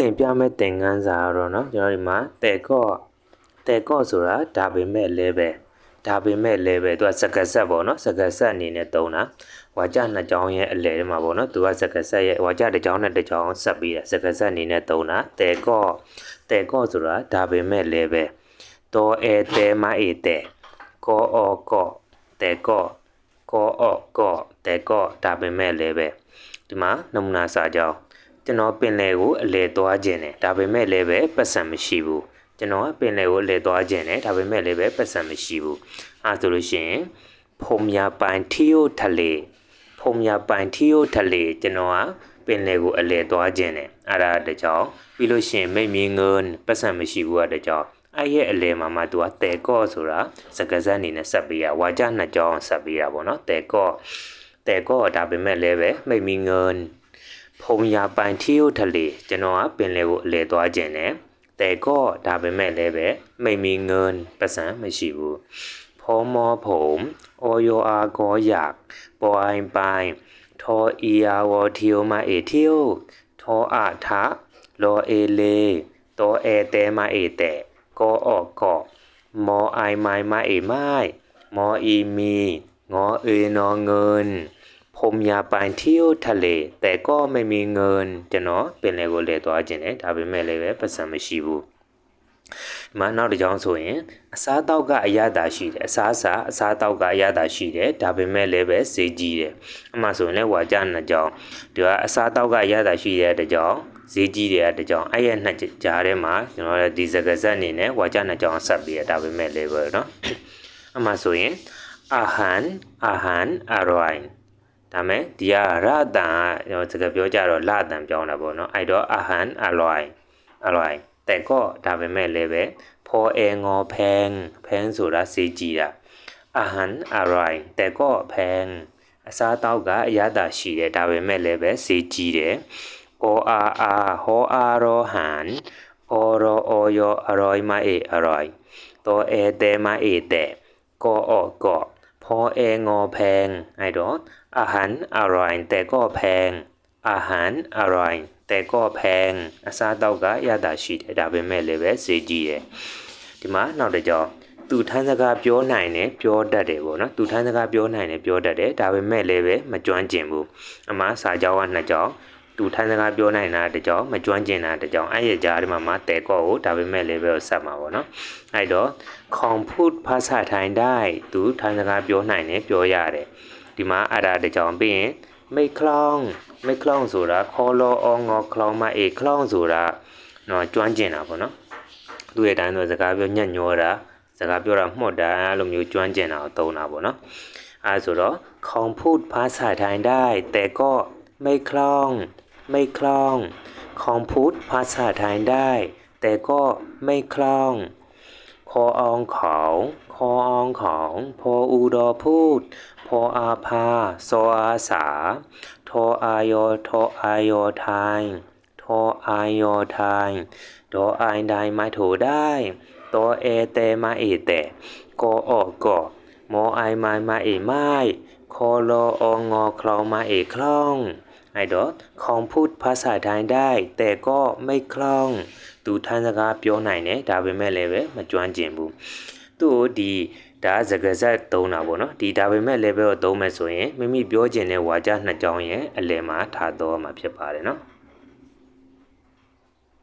တင်ပြမဲ့သင်ခန်းစာကတော့เนาะကျွန်တော်ဒီမှာတဲကော့တဲကော့ဆိုတာဒါပေမဲ့လဲပဲဒါပေမဲ့လဲပဲသူကစကားဆက်ပေါ့เนาะစကားဆက်အနေနဲ့သုံးတာဝါကြနှစ်ကြောင်းရဲ့အလဲထဲမှာပေါ့เนาะသူကစကားဆက်ရဲ့ဝါကြတစ်ကြောင်းနဲ့တစ်ကြောင်းဆက်ပြီးတာစကားဆက်အနေနဲ့သုံးတာတဲကော့တဲကော့ဆိုတာဒါပေမဲ့လဲပဲတောအဲတဲမအေတဲကောအောကောတဲကော့ကောအောကောတဲကော့ဒါပေမဲ့လဲပဲဒီမှာနမူနာစာကြောင်း ကျွန်တော်ပင်လယ်ကိုအလဲသွားခြင်းတယ်ဒါပေမဲ့လည်းပဲပတ်စံမရှိဘူးကျွန်တော်ကပင်လယ်ကိုအလဲသွားခြင်းတယ်ဒါပေမဲ့လည်းပဲပတ်စံမရှိဘူးအဲဆိုလို့ရှိရင်ဖုံမြပိုင်ထီယိုထလေဖုံမြပိုင်ထီယိုထလေကျွန်တော်ကပင်လယ်ကိုအလဲသွားခြင်းတယ်အဲ့ဒါတကြောင်ပြီးလို့ရှိရင်မိတ်မင်းငွန်းပတ်စံမရှိဘူးကတကြောင်အဲ့ရဲ့အလဲမှာမှသူကတဲကော့ဆိုတာစကားစအနေနဲ့ဆက်ပေးရဝါကြနှစ်ကြောင်းဆက်ပေးရပါတော့တဲကော့တဲကော့ဒါပေမဲ့လည်းပဲမိတ်မင်းငွန်း ဖုံရပိုင်ထီယိုထလေကျွန်တော်ကပင်လယ်ကိုအလဲသွားခြင်းနဲ့တဲကော့ဒါပေမဲ့လည်းပဲမိတ်မီငွန်းပတ်စံမရှိဘူးဖောမောဖုံအော်ယောအာကောရပွိုင်ပိုင်ထောအီယာဝထီယိုမအေထီယိုထောအထလောအေလေတောအေတဲမအေတဲကောအော့ကောမောအိုင်မိုင်မအေမိုင်မောအီမီငေါအေနောငွန်း ผมอยากไปเที่ยวทะเลแต่ก็ไม่มีเงินကျွန်တော်ပင်လယ်ကိုလဲသွားခြင်းတယ်ဒါပေမဲ့လည်းပဲပတ်စံမရှိဘူးဒီမှာနောက်တစ်ကြောင်းဆိုရင်အစားတောက်ကအရသာရှိတယ်အစားအစာအစားတောက်ကအရသာရှိတယ်ဒါပေမဲ့လည်းပဲဈေးကြီးတယ်အမှဆိုရင်လည်းဝါကြနှစ်ကြောင်းဒီကအစားတောက်ကအရသာရှိတဲ့တစ်ကြောင်းဈေးကြီးတဲ့တစ်ကြောင်းအဲ့ရဲ့နှစ်ကြားထဲမှာကျွန်တော်လည်းဒီစကားဆက်အနေနဲ့ဝါကြနှစ်ကြောင်းဆက်ပြီးရဒါပေမဲ့လည်းပဲเนาะအမှဆိုရင်အာဟန်အာဟန်အရိုင်း ဒါမဲ့ဒီကရတန်ကကျွန်တော်စကားပြောကြတော့လတန်ပြောင်းတာပေါ့နော်အဲ့တော့အဟန်အလွိုင်အလွိုင်တဲ့ကောဒါပေမဲ့လည်းပဲဖော်အငောဖန်ဖန်ဆိုတာစေးကြည့်တာအဟန်အလွိုင်တဲ့ကောဖန်အစားတောက်ကအရသာရှိတယ်ဒါပေမဲ့လည်းပဲစေးကြည့်တယ်အောအာအာဟောအာရောဟန်အောရောအောယောအရိုင်မအေအရိုင်တောအေတေမအေတေကောအောကော อเองอแพงไอ้ดอกอาหารอร่อยแต่ก็แพง อาหารอร่อยแต่ก็แพงအစားတောက်ကရတာရှိတယ်ဒါပေမဲ့လည်းပဲဈေးကြီးတယ်ဒီမှာနောက်တစ်ကြောသူထမ်းစကားပြောနိုင်တယ်ပြောတတ်တယ်ပေါ့နော်သူထမ်းစကားပြောနိုင်တယ်ပြောတတ်တယ်ဒါပေမဲ့လည်းပဲမကျွမ်းကျင်ဘူးအမှားစာကြောကနှစ်ကြော သူထမ်းစကားပြောနိုင်တာတကြောင်မကျွမ်းကျင်တာတကြောင်အဲ့ရကြားဒီမှာမှာတဲကော့ကိုဒါပေမဲ့လည်းပဲဆက်မှာပေါ့နော်အဲ့တော့ခေါင်ဖုတ်ဖားစာထိုင်ได้သူထမ်းစကားပြောနိုင်တယ်ပြောရတယ်ဒီမှာအဲ့ဒါတကြောင်ပြီးရင်မိတ်ခလောင်းမိတ်ခလောင်းဆိုတာခေါ်လောအောငေါခလောင်းမအေခလောင်းဆိုတာတော့ကျွမ်းကျင်တာပေါ့နော်သူ့ရဲ့တိုင်းတော့စကားပြောညံ့ညောတာစကားပြောတာမှတ်တာလိုမျိုးကျွမ်းကျင်တာကိုသုံးတာပေါ့နော်အဲဆိုတော့ခေါင်ဖုတ်ဖားစာထိုင်ได้แต่ก็ไม่คล่อง ไม่คล่อง ของพูดภาษาไทยได้ แต่ก็ไม่คล่อง คออองของ คออองของ พออูดอพูด พออาพาโซอาสา ทออายอทออายอไทยทออายอไทยดอไอไดม่ถูได้ตอเอเตมาเอเตกอออกอมอไอไม้มาเอไม้คอรอองอคลองมาเอคล่อง အဲ့တော့ခေါင်ဖုတ်ภาษาไทยได้แต่ก็ไม่คล่องသူထမ်းစကားပြောနိုင်တယ်ဒါပေမဲ့လည်းပဲမကျွမ်းကျင်ဘူးသူ့ဒီဒါစကားဆက်သုံးတာပေါ့နော်ဒီဒါပေမဲ့ level ကိုသုံးမယ်ဆိုရင်မိမိပြောချင်တဲ့ဝါကြနှစ်ကြောင်းရဲ့အလယ်မှာထားတော့မှာဖြစ်ပါတယ်နော်